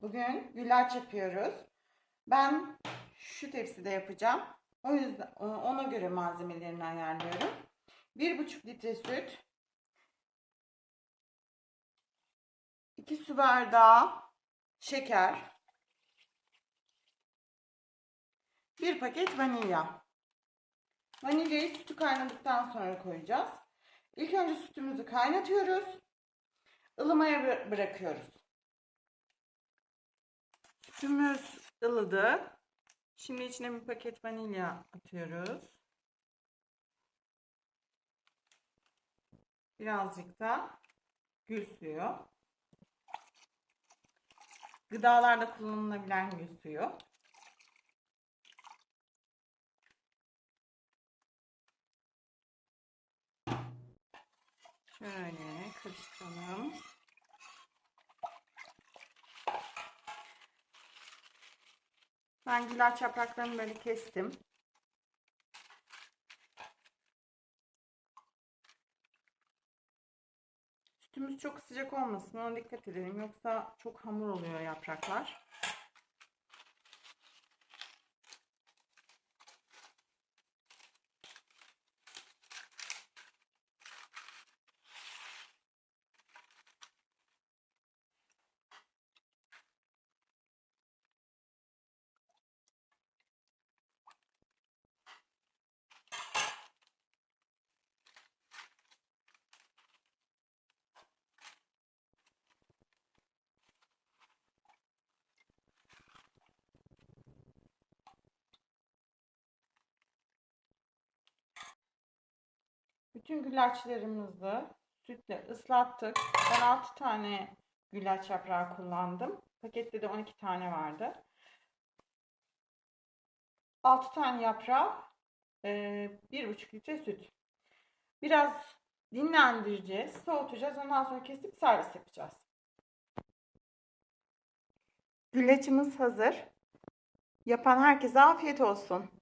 Bugün güllaç yapıyoruz. Ben şu tepside yapacağım. O yüzden ona göre malzemelerini ayarlıyorum. 1,5 litre süt. 2 su bardağı şeker. 1 paket vanilya. Vanilyayı sütü kaynadıktan sonra koyacağız. İlk önce sütümüzü kaynatıyoruz. ılımaya bıra- bırakıyoruz. Sütümüz ılıdı. Şimdi içine bir paket vanilya atıyoruz. Birazcık da gül suyu. Gıdalarda kullanılabilen gül suyu. Şöyle karıştıralım. Ben güllaç yapraklarını böyle kestim. Sütümüz çok sıcak olmasın ona dikkat edelim. Yoksa çok hamur oluyor yapraklar. Bütün güllaçlarımızı sütle ıslattık. Ben 6 tane güllaç yaprağı kullandım. Pakette de 12 tane vardı. 6 tane yaprağı, e, 1,5 litre süt. Biraz dinlendireceğiz, soğutacağız. Ondan sonra kesip servis yapacağız. Güllaçımız hazır. Yapan herkese afiyet olsun.